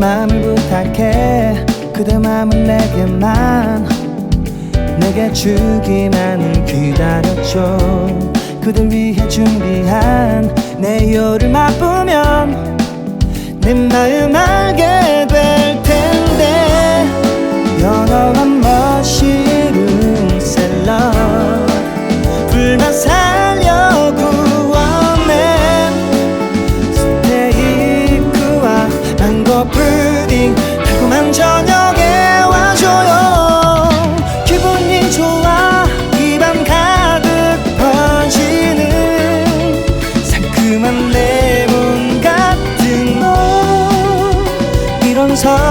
마음을 부탁해. 그대 마음은 내게만. 내게 주기만을 기다렸죠. 그댈 위해 준비한 내 요를 맛보면 내 마음 안 저 푸딩 달콤한 저녁에 와줘요. 기분이 좋아 입안 가득 퍼지는 상큼한 레몬 같은 너 이런 사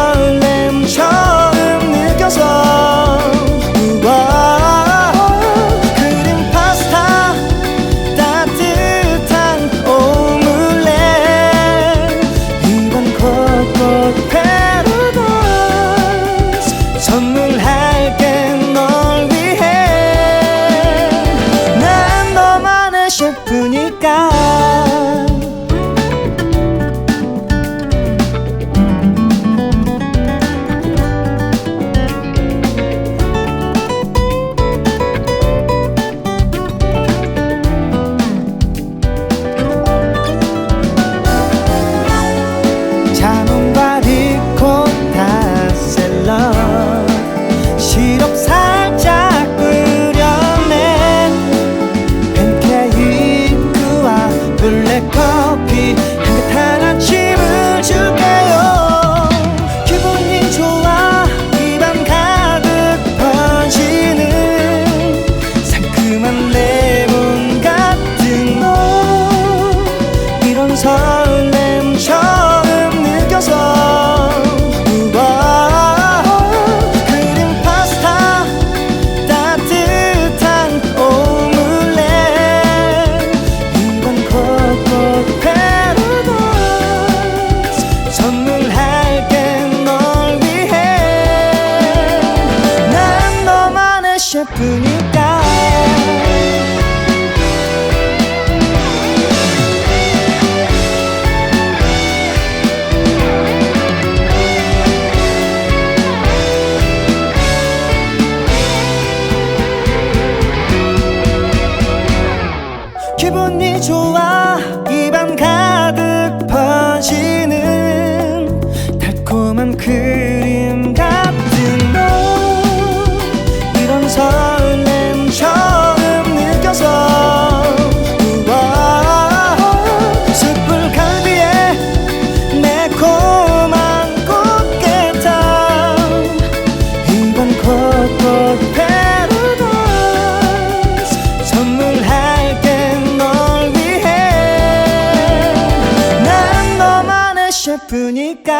살짝 끓여낸 팬케이크와 블랙커피 に 셰프니까.